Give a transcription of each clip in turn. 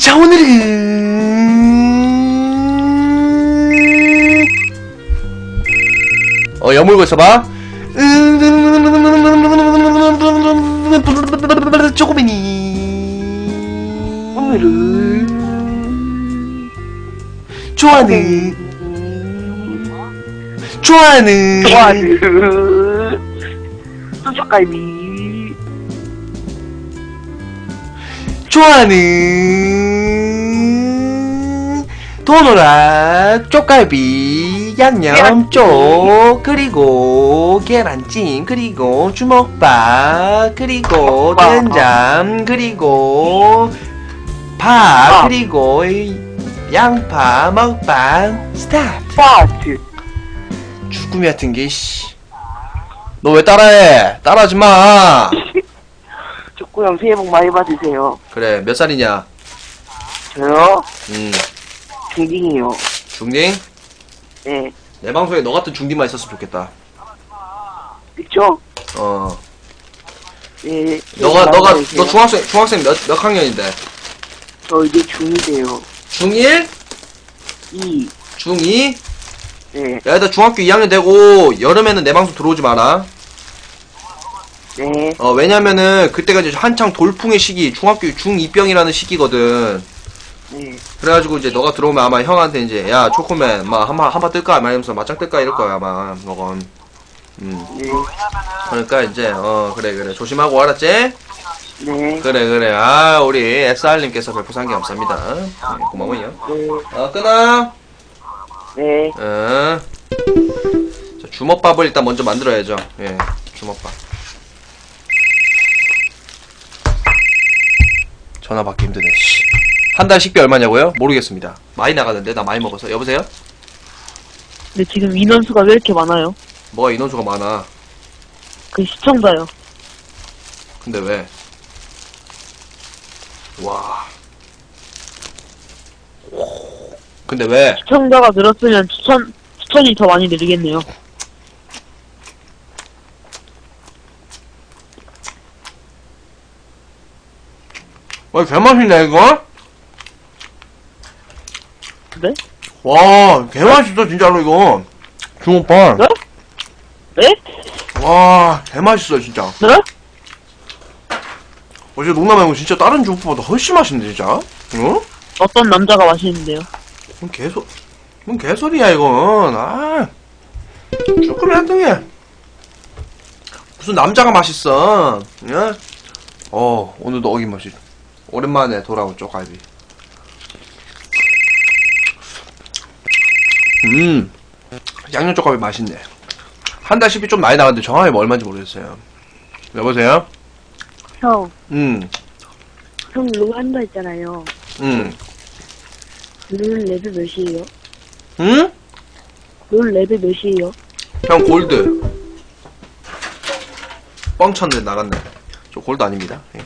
자, 오늘은. 어, 여물고 있어봐. 쪼꼬매니. 오늘은 좋아하는. 좋아하는. 좋아하는 수족갈비 좋아하는 도노라 쪽갈비 양념쪽 그리고 계란찜 그리고 주먹밥 그리고. 된장 그리고 밥 밥. 그리고 이 양파 먹방. 스타트. 죽음이 같은 게씨. 너 왜 따라해? 따라하지 마. 축구 형 새해 복 많이 받으세요. 그래 몇 살이냐? 저요? 음 중딩이요 중딩 네 내 방송에 너 같은 중딩만 있었으면 좋겠다 그쵸? 어 네 너가 많이 너가. 너 중학생 중학생 몇 몇 학년인데? 저 이제 중2 돼요 중1? 2 중2? 네 야, 일단 중학교 2학년 되고 여름에는 내 방송 들어오지 마라. 네. 어, 왜냐면은 그때가 이제 한창 돌풍의 시기, 중학교 중2병이라는 시기거든. 네. 그래가지고 이제 너가 들어오면 아마 형한테 이제 야 초코맨 막 한바 한바 뜰까 말하면서 맞짱 뜰까 이럴 거야 아마 너건. 음. 네. 그러니까 이제 어 그래 그래 조심하고 알았지? 네. 그래 그래 아 우리 SR님께서 별풍선 게 감사합니다. 네, 고마워요. 네. 어 끊어. 네. 어. 자, 주먹밥을 일단 먼저 만들어야죠. 예, 주먹밥. 전화 받기 힘드네. 씨. 한 달 식비 얼마냐고요? 모르겠습니다. 많이 나가는데 나 많이 먹어서. 여보세요? 근데 지금 인원수가 왜 이렇게 많아요? 뭐가 인원수가 많아. 그 시청자요. 근데 왜? 와. 근데 왜? 시청자가 늘었으면 추천, 추천이 더 많이 늘겠네요. 와, 개맛있네, 이거? 네? 와, 개맛있어, 진짜로, 이거. 주먹밥. 네? 네? 와, 개맛있어, 진짜. 네? 어제 농담하고 진짜 다른 주먹밥보다 훨씬 맛있네, 진짜. 응? 어떤 남자가 마시는데요? 뭔 개소, 뭔 개소리야, 이건. 아. 조금 한등해. 무슨 남자가 맛있어. 예? 어, 오늘도 어김없이. 오랜만에 돌아온 쪽갈비. 음. 양념 쪽갈비 맛있네. 한달 식비 좀 많이 나갔는데 정확히 뭐 얼마인지 모르겠어요. 여보세요? 형, 음, 형 룰 한다 했잖아요. 음. 룰 레벨 몇이에요? 음? 룰 레벨 몇이에요? 형 골드 뻥쳤네 나갔네 저 골드 아닙니다 예.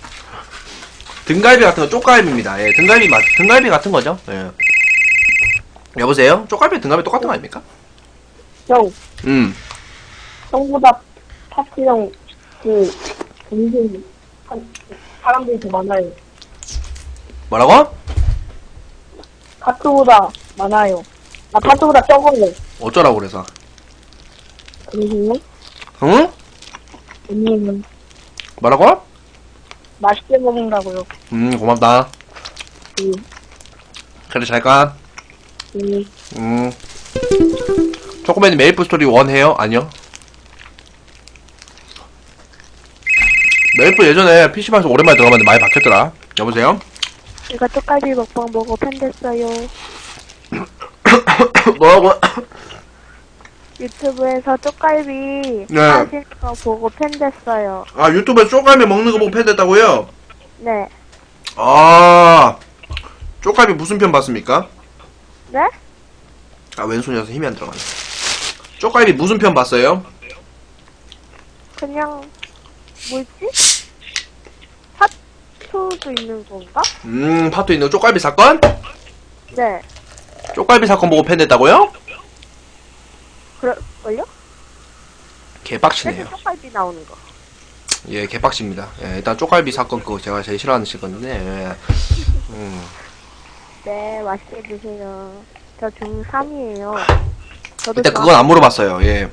등갈비 같은 거 쪽갈비입니다 예, 등갈비 맛 등갈비 같은 거죠 예. 여보세요? 쪽갈비 등갈비 똑같은 거 아닙니까? 형, 음. 형보다 파티 형 그 동생 한 사람들이 더 많아요. 뭐라고? 파트보다 많아요. 아 파트보다 적어요. 어쩌라고 그래서? 그러시네? 응? 언니는 뭐라고? 맛있게 먹는다고요. 음 고맙다. 그, 그래 잘 가 그, 음 초코맨이 메이플 스토리 원 해요 아니요 메이플 예전에 PC방에서 오랜만에 들어갔는데 많이 바뀌었더라 여보세요 제가 쪽갈비 먹방 보고 팬됐어요. 뭐라고 유튜브에서 쪽갈비 네. 하시는 거 보고 팬됐어요. 아 유튜브에 쪼갈비 먹는 거 보고 팬 됐다고요? 네. 아 쪼갈비 무슨 편 봤습니까? 네? 아 왼손이라서 힘이 안 들어가네 쪼갈비 무슨 편 봤어요? 그냥 뭐지? 파투도 있는 건가? 음 파토 있는 쪼갈비 사건? 네. 쪼갈비 사건 보고 팬됐다고요? 그럴걸요? 개빡치네요 쪽갈비 나오는 거. 예 개빡칩니다 예, 일단 쪼갈비 사건 그거 제가 제일 싫어하는 시건데 예. 음. 네, 맛있게 드세요. 저 중3이에요. 저도 일단 중- 그건 안 물어봤어요. 예.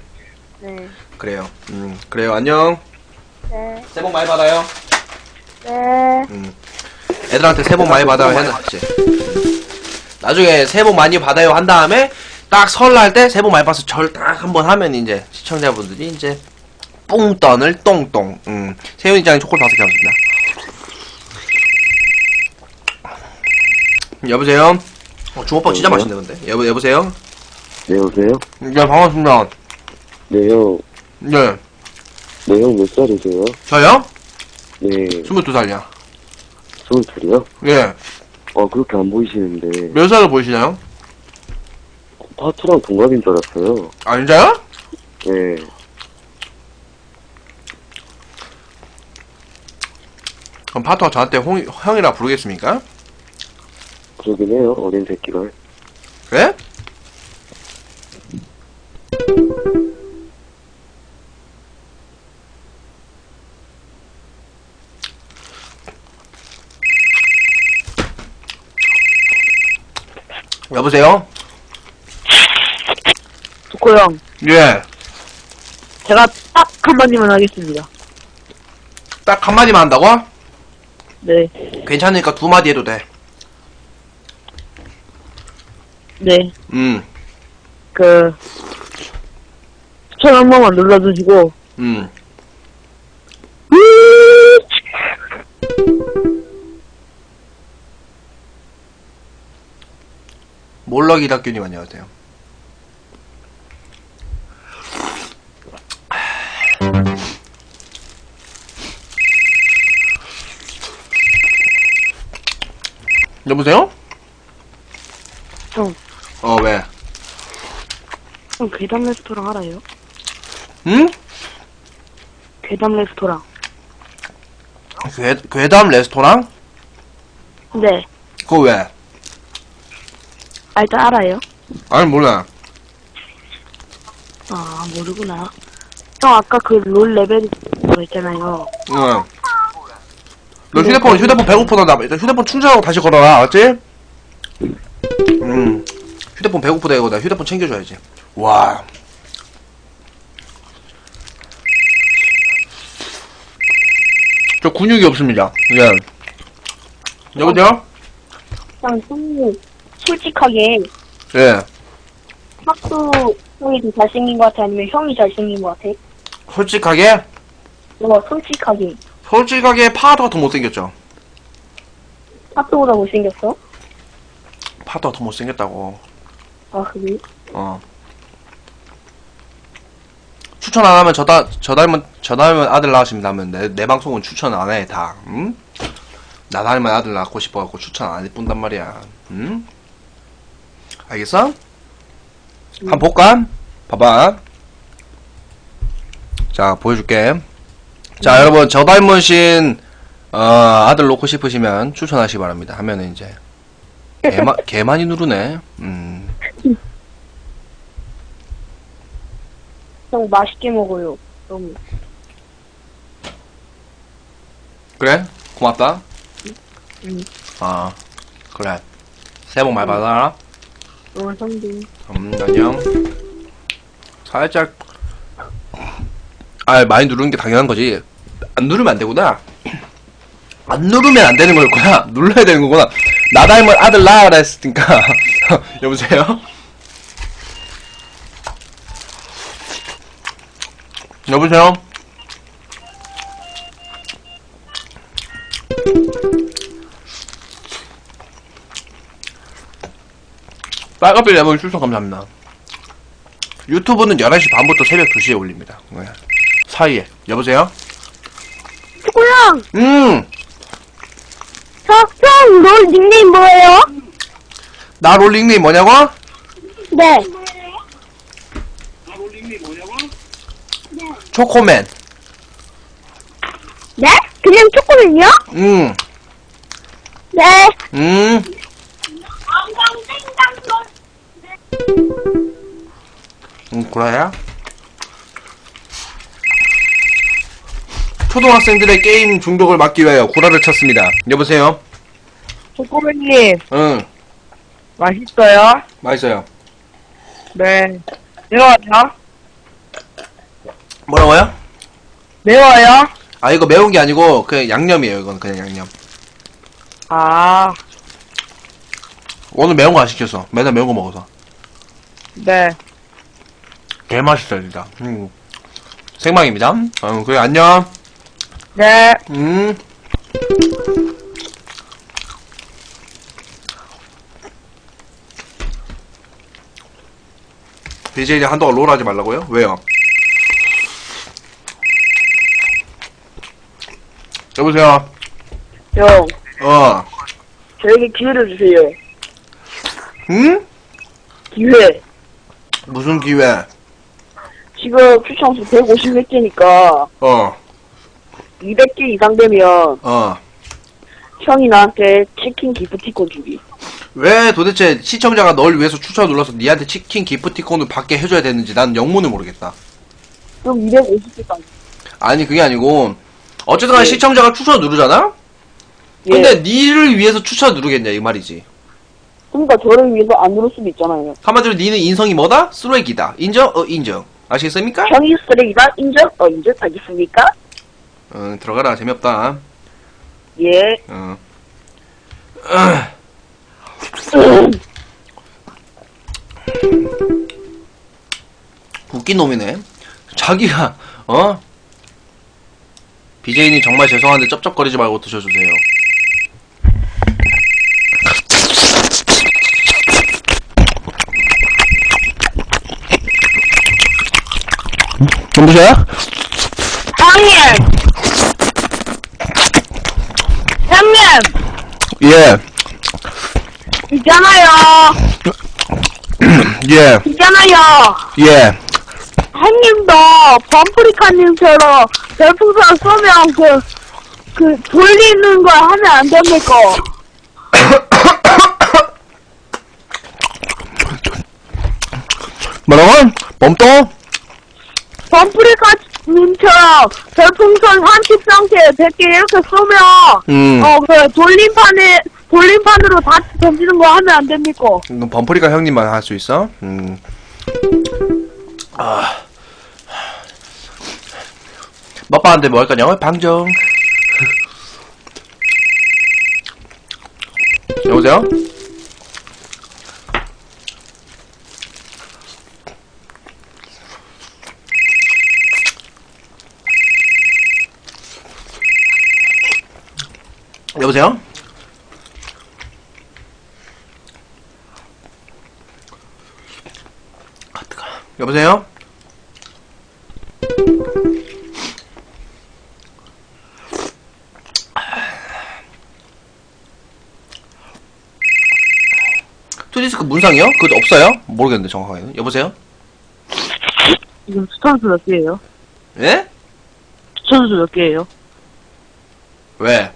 네. 그래요. 음, 그래요. 안녕. 네. 새해 복 많이 받아요. 네. 음. 애들한테 새해 복 많이 받아요 해놨지. 나중에 새해 복 많이 받아요 한 다음에 딱 설날 때 새해 복 많이 받아서 절 딱 한번 하면 이제 시청자분들이 이제 뿡떠을 똥똥. 음. 세윤이장이 초콜릿 다섯 개 하겠습니다. 여보세요? 어, 중호빵 진짜 맛있네 근데. 여보 여보세요? 네, 여보세요? 네 반갑습니다. 네, 형. 네. 네, 형 몇 살이세요? 저요? 네, 22살이야. 스물둘이요? 예. 어, 그렇게 안 보이시는데. 몇 살로 보이시나요? 파투랑 동갑인 줄 알았어요. 아 진짜요? 네. 그럼 파토가 저한테 홍, 형이라 부르겠습니까? 그러긴 해요, 어린 새끼가. 그래? 여보세요? 조코 형, 예. 제가 딱 한마디만 하겠습니다. 딱 한마디만 한다고? 네, 괜찮으니까 두 마디 해도 돼. 네, 음, 그, 추천 한 번만 눌러주시고, 음. 몰럭이 닭균님 안녕하세요. 여보세요? 형, 어, 왜? 형 괴담 레스토랑 알아요? 응? 괴담 레스토랑. 괴, 괴담 레스토랑? 네, 그거 왜? 아, 일단 알아요? 아니, 몰라. 아, 모르구나. 형, 아까 그 롤 레벨 거 있잖아요. 응. 너 휴대폰, 휴대폰 배고프다. 나 일단 휴대폰 충전하고 다시 걸어라. 알았지? 음. 휴대폰 배고프다 이거 나 휴대폰 챙겨줘야지. 와. 저 근육이 없습니다. 예. 여보세요? 형님 솔직하게 예. 학수 형이 더 잘생긴 것 같아 아니면 형이 잘생긴 것 같아? 솔직하게, 어 솔직하게 솔직하게 파도가 더 못생겼죠. 학수보다 못생겼어? 파도가 더 못생겼다고. 아 그래? 어. 추천 안 하면 저, 다, 저 닮은, 저 닮은 아들 낳으신다면 내, 내 방송은 추천 안 해, 다. 응? 나 닮은 아들 낳고 싶어 갖고 추천 안 해뿐단 말이야. 응? 알겠어? 한번 볼까? 봐봐. 자, 보여줄게. 자, 여러분, 저 닮으신, 어, 아들 놓고 싶으시면 추천하시기 바랍니다. 하면은 이제, 개, 개 많이 누르네. 음. 형 맛있게 먹어요 너무 그래? 고맙다. 응. 아, 그래. 새해 복 많이 받아라. 어 형도 음, 안녕. 살짝, 아, 많이 누르는 게 당연한 거지. 안 누르면 안 되구나. 안 누르면 안 되는 거였구나. 눌러야 되는 거구나. 나 닮은 아들 낳아라 했으니까. 여보세요? 여보세요? 빨간빛 레몬 추천 감사합니다. 유튜브는 11시 반부터 새벽 2시에 올립니다. 네. 사이에. 여보세요? 초코형! 음! 저, 형, 롤 닉네임 뭐예요? 나 롤링님 뭐냐고? 네. 초코맨. 네? 그냥 초코맨이요? 음, 네. 음. 음, 구라야? 초등학생들의 게임 중독을 막기 위하여 구라를 쳤습니다. 여보세요? 조코맨님, 응. 맛있어요? 맛있어요. 네. 매워요? 뭐라고요? 매워요? 아 이거 매운 게 아니고 그냥 양념이에요. 이건 그냥 양념. 아, 오늘 매운 거 안 시켰어. 맨날 매운 거 먹어서. 네. 개 맛있어요 진짜. 음. 생방입니다. 어, 그래 안녕. 네. 음. BJ님 한동안 롤 하지 말라고요? 왜요? 여보세요? 형, 어. 저에게 기회를 주세요. 응? 기회. 무슨 기회? 지금 추천수 150 몇 개니까 어, 200개 이상 되면 어. 형이 나한테 치킨 기프티콘 주기. 왜 도대체 시청자가 널 위해서 추천 눌러서 니한테 치킨 기프티콘을 받게 해줘야 되는지 난 영문을 모르겠다. 그럼 250개까지. 아니 그게 아니고 어쨌든 간에 예. 시청자가 추천 누르잖아? 예. 근데 니를 위해서 추천 누르겠냐 이 말이지. 그러니까 저를 위해서 안 누를 수도 있잖아요. 한마디로 니는 인성이 뭐다? 쓰레기다. 인정? 어 인정. 아시겠습니까? 형이 쓰레기가 인정? 어, 인정? 알겠습니까? 응 들어가라 재미없다. 예. 어. 웃긴 놈이네. 자기가 어? BJ님 정말 죄송한데 쩝쩝거리지 말고 드셔주세요. 좀 드셔요? 형님! 형님! 예, 있잖아요! 예, 있잖아요! 예. 형님도 범프리카님처럼 별풍선 쏘면 그, 그, 돌리는 거 하면 안 됩니까? 뭐라고? 범똥? 범프리카 님처럼 별풍선 30상태 100개 이렇게 쏘면, 음. 어, 그, 돌림판에, 돌림판으로 다 던지는 거 하면 안 됩니까? 범프리카 형님만 할 수 있어? 음. 아. 먹방한테 뭐할 거냐? 방정. 여보세요? 여보세요? 아, 뜨거. 여보세요? 문상이요? 그거 없어요? 모르겠는데 정확하게는. 여보세요? 지금 추천수 몇 개예요? 예? 추천수 몇 개예요? 왜?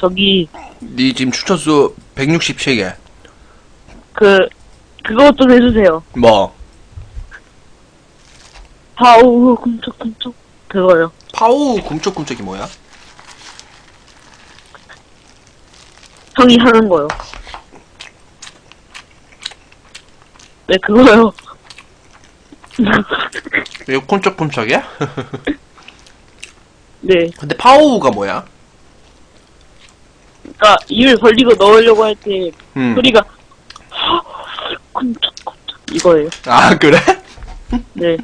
저기, 니 지금 추천수 167개. 그, 그것 좀 해주세요. 뭐? 파우, 쿵쩍쿵쩍. 그거요. 파우 굼쩍굼쩍이 뭐야? 형이 하는 거요. 네, 그거요. 이거 콘쩍콘쩍이야? 네. 근데 파우가 뭐야? 그니까, 입을 벌리고 넣으려고 할 때, 음. 소리가, 쿵쩍쿵쩍. 이거예요. 아 그래? 네.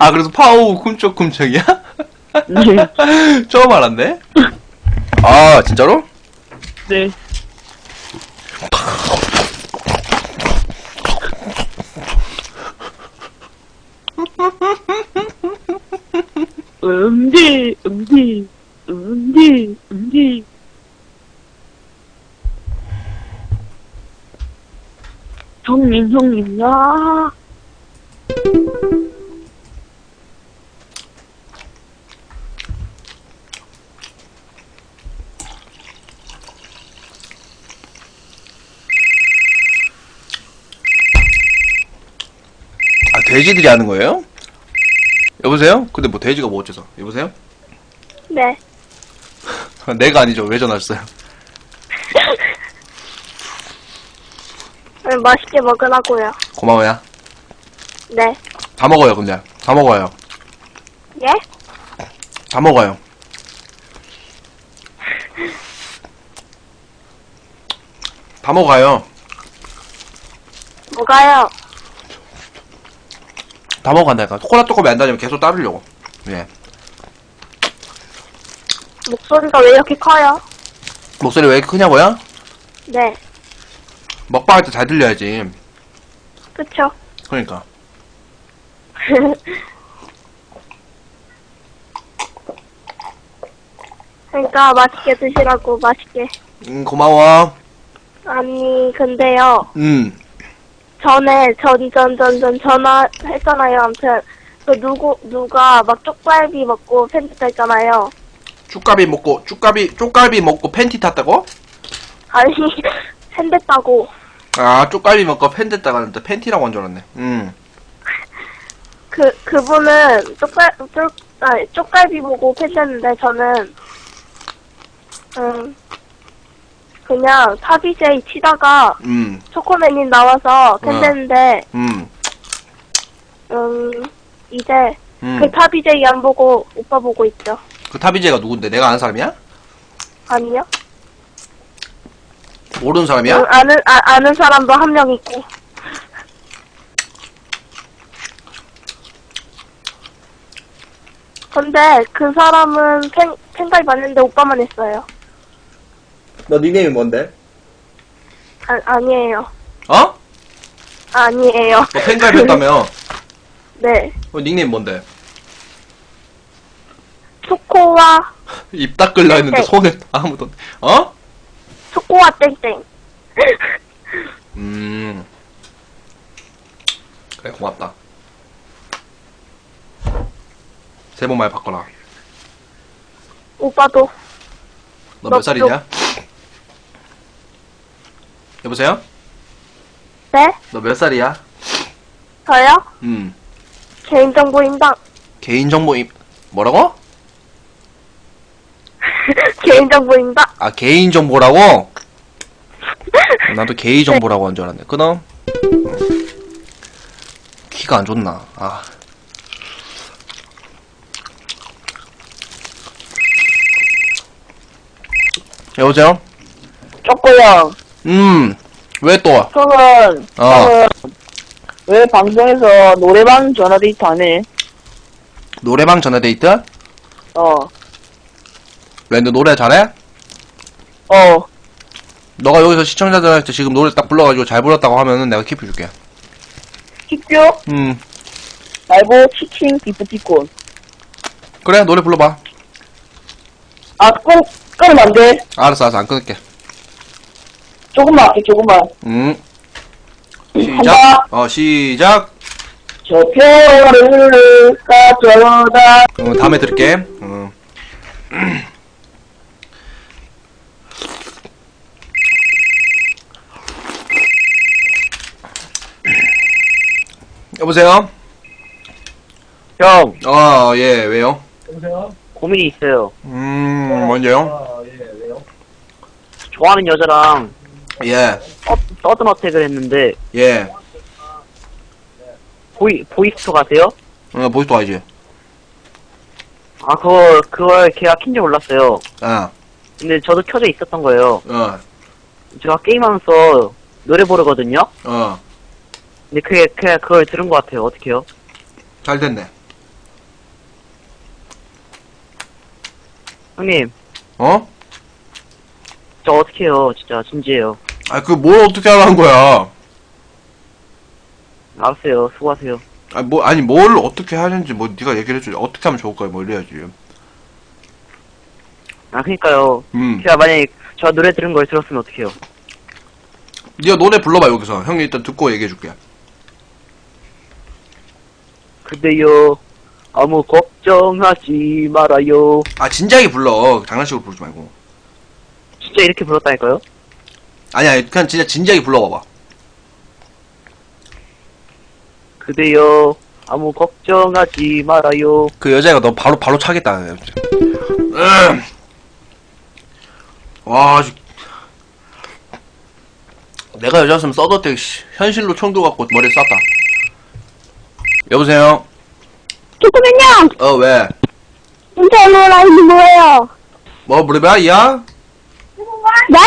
아 그래서 파우 쿰쩍쿰쩍이야? 네. 처음 알았네? 아 진짜로? 네. 음디, 음디, 음디, 음디. 형님, 형님, 야. 아 돼지들이 하는 거예요? 여보세요? 근데 뭐 돼지가 뭐 어째서? 여보세요? 네. 내가 아니죠. 왜 전화했어요? 네, 맛있게 먹으라고요. 고마워요. 네. 다 먹어요, 근데. 다 먹어요. 예? 다 먹어요. 다 먹어요. 뭐가요? 다 먹어간다니까. 코코넛 조금이 안 다니면 계속 따르려고. 예. 목소리가 왜 이렇게 커요? 목소리 왜 이렇게 크냐고요? 네. 먹방할 때 잘 들려야지. 그쵸? 그러니까. 그러니까 맛있게 드시라고 맛있게. 음, 고마워. 아니 근데요. 음. 전에 전 전 전 전 전화했잖아요. 아무튼 그 누구 누가 막 쪽갈비 먹고 팬티 탔잖아요. 쭈까비 먹고, 쭈까비, 쪼갈비 먹고 팬티 탔다고? 아니 팬댔다고. 아, 쪼갈비 먹고 팬 됐다가 하는데 팬티라고 한 줄 알았네. 음. 그 그분은 쪽갈 쪽 아니 쪽갈비 보고 팬댔는데 저는 음 그냥 타비제이 치다가 음. 초코맨님 나와서 팬댔는데 음. 음 이제 음. 그 타비제이 안 보고 오빠 보고 있죠. 그 타비제가 누군데? 내가 아는 사람이야? 아니요? 모르는 사람이야? 응, 아는 아, 아는 사람도 한 명 있고. 근데 그 사람은 팬 팬가입 봤는데 오빠만 했어요. 너 닉네임이 뭔데? 아, 아니에요. 어? 아니에요. 너 팬가입했다며? 네. 어, 닉네임 뭔데? 초코와 입 닦을라 했는데 네. 손에 아무도 어? 초코와 땡땡. 음 그래 고맙다 세번 말 바꿔라 오빠도 너 몇 너 살이냐? 여보세요? 네? 너 몇 살이야? 저요? 음 개인정보 인당. 개인정보 임 뭐라고? 개인정보 인당. 아 개인정보라고? 나도 개인 정보라고 한 줄 알았네 끊어 키가 안 좋나 아 여보세요? 쪼꼬형, 음, 왜 또? 형은, 어, 형은 왜 방송에서 노래방 전화데이트 안 해? 노래방 전화데이트? 어, 왜 너 노래 잘해? 어, 너가 여기서 시청자들한테 지금 노래 딱 불러가지고 잘 불렀다고 하면은 내가 키프 줄게. 키큐, 음, 말고 치킨, 기프티콘. 그래, 노래 불러봐. 아, 끊, 끊으면 안 돼. 알았어, 알았어, 안 끊을게. 조금만 할게, 조금만. 음. 시작. 어, 시작. 저 표를 가져다. 어, 다음에 들을게. 어. 여보세요? 형, 어, 예, 왜요? 고민이 있어요. 음, 뭔데요? 좋아하는 여자랑 예, 서, 서든 어택을 했는데, 예. 보이, 보이스토 가세요? 어, 보이스도 알지? 아, 그거, 그걸 걔가 킨줄 몰랐어요. 어, 근데 저도 켜져 있었던 거예요. 어, 제가 게임하면서 노래 부르거든요? 어. 근데 그게, 그게 그걸 들은 것 같아요. 어떡해요? 잘 됐네. 형님, 어? 저 어떡해요. 진짜, 진지해요. 아, 그, 뭘 어떻게 하라는 거야? 알았어요. 수고하세요. 아, 뭐, 아니, 뭘 어떻게 하는지, 뭐, 네가 얘기를 해줘. 어떻게 하면 좋을까, 뭐, 이래야지. 아, 그니까요. 음. 제가 만약에 저 노래 들은 걸 들었으면 어떡해요? 네가 노래 불러봐, 여기서. 형이 일단 듣고 얘기해줄게. 근데요, 아무 걱정하지 말아요. 아, 진지하게 불러. 장난식으로 부르지 말고. 진짜 이렇게 불렀다니까요? 아니, 아니, 그냥 진짜 진지하게 불러봐봐. 그대여 아무 걱정하지 말아요. 그 여자애가 너 바로, 바로 차겠다. 음. 와, 씨. 내가 여자였으면 써도 때 씨, 현실로 총도 갖고 머리에 쐈다. 여보세요? 조금만요. 어, 왜? 인터넷 라인이 뭐예요? 뭐, 물어봐, 야? 네?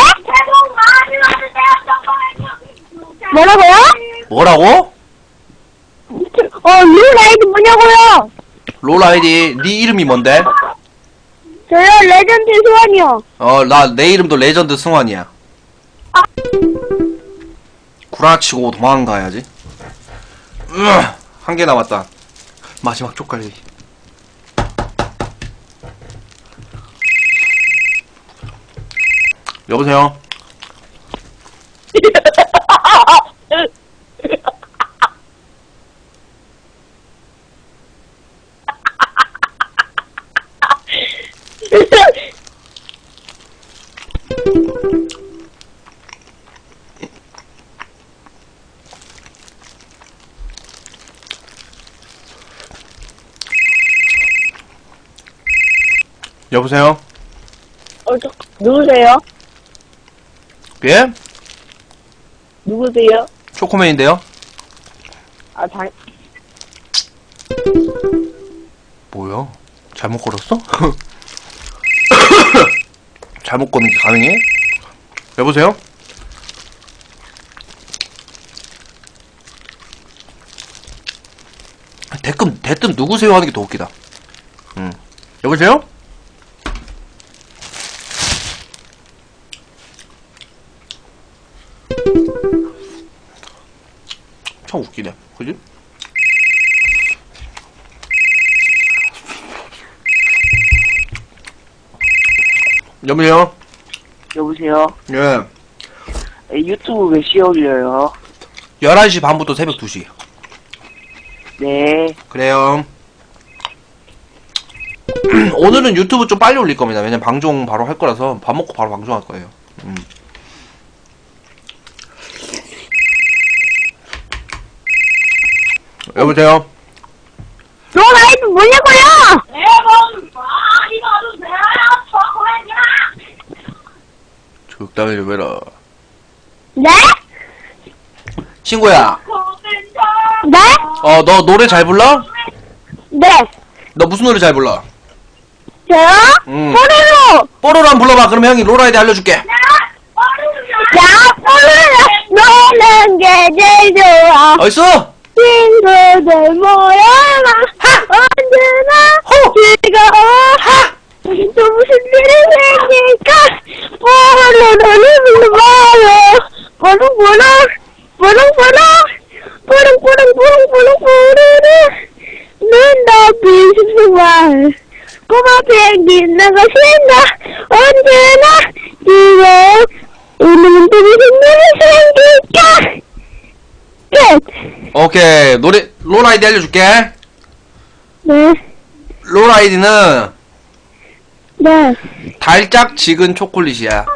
뭐라고요? 뭐라고? 어, 룰 라이드 뭐냐고요? 롤 아이디, 네 이름이 뭔데? 저요, 레전드 소환이요. 어, 나, 내 이름도 레전드 승환이야. 구라치고 도망가야지. 한 개 남았다. 마지막 쪽까지. 여보세요? 여보세요? 어, 저, 누구세요? 예? 누구세요? 초코맨인데요? 아, 당, 뭐야? 잘못 걸었어? 잘못 거는 게 가능해? 여보세요? 대뜸, 대뜸 누구세요 하는 게 더 웃기다. 응. 여보세요? 참 웃기네. 그지? 여보세요? 여보세요? 예. 유튜브 몇 시에 올려요? 11시 반부터 새벽 2시. 네. 그래요. 오늘은 유튜브 좀 빨리 올릴 겁니다. 왜냐면 방송 바로 할 거라서 밥 먹고 바로 방송할 거예요. 음. 여보세요? 룰 라이드 뭐냐고요? 적당히 좀 해라. 네? 친구야, 네? 어, 너 노래 잘 불러? 네. 너 무슨 노래 잘 불러? 저요? 음. 뽀로로! 뽀로로 한번 불러봐. 그럼 형이 롤아이디 알려줄게. 야, 뽀로로! 노는 게 제일 좋아. 어딨어? 친구들 모여라. 언제나 즐거워. 또 무슨 일이 생길까? 뽀로로를 불러봐요. 뽀롱뽀롱, 뽀롱뽀롱, 뽀롱뽀롱, 뽀롱뽀롱, 뽀로로. 눈높이 숲수말. 꼬마 비행기 나가 신나. 언제나 즐거워. 오늘은 또 무슨 일이 생길까? 끝. 오케이. 노래, 롤 아이디 알려줄게. 네, 롤 아이디는 네. 달짝 지근 초콜릿이야.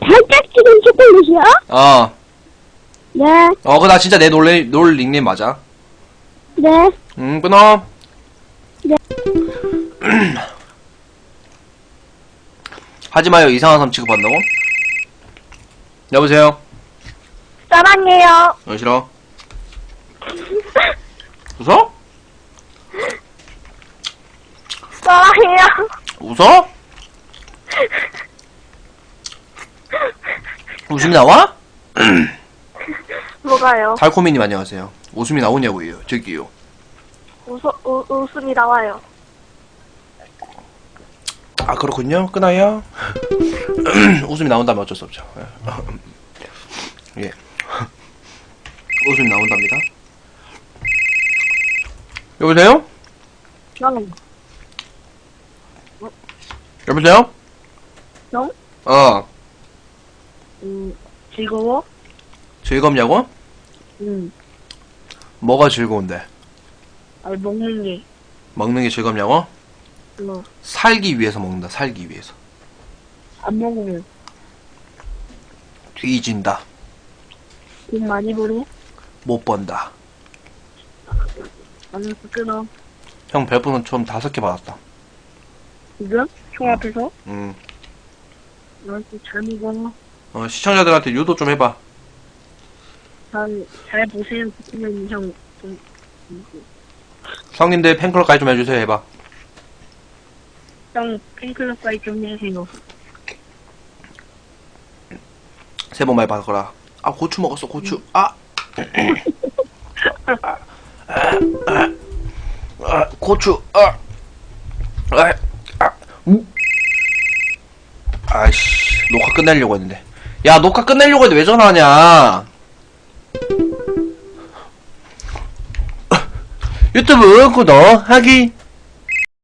살짝 지금 초콜릿이야? 어. 네, 어, 그 나 진짜 내 놀, 놀 닉네임 맞아. 네. 음, 끊어. 네. 하지 마요. 이상한 사람 취급한다고? 여보세요? 사랑해요. 어, 싫어. 웃어? 사랑해요. 웃어? 웃음이 나와? 뭐가요? 달코미님 안녕하세요. 웃음이 나오냐고요. 저기요. 웃어, 우, 웃음이 나와요. 아 그렇군요. 끊어요. 웃음이 나온다면 어쩔 수 없죠. 예. 웃음이 나온답니다. 여보세요? 형, 여보세요? 형? 어. 음, 즐거워? 즐겁냐고? 응. 뭐가 즐거운데? 아니, 먹는 게. 먹는 게 즐겁냐고? 뭐, 살기 위해서 먹는다. 살기 위해서. 안 먹으면 뒤진다. 돈 많이 벌어? 못 번다. 알았어, 끊어. 형 별풍선 좀 다섯 개 받았다. 지금? 총 앞에서? 음. 이렇게 잘 먹어. 어, 시청자들한테 유도 좀 해봐. 잘, 잘 보세요. 그러면 형. 좀, 형님들 팬클럽 가입 좀 해주세요. 해봐. 형 팬클럽 가입 좀 해주세요. 새해 복 많이 받거라. 아, 고추 먹었어, 고추. 아, 아, 고추, 아! 아, 아, 우. 아이씨, 녹화 끝내려고 했는데. 야, 녹화 끝내려고 했는데 왜 전화하냐? 유튜브 구독하기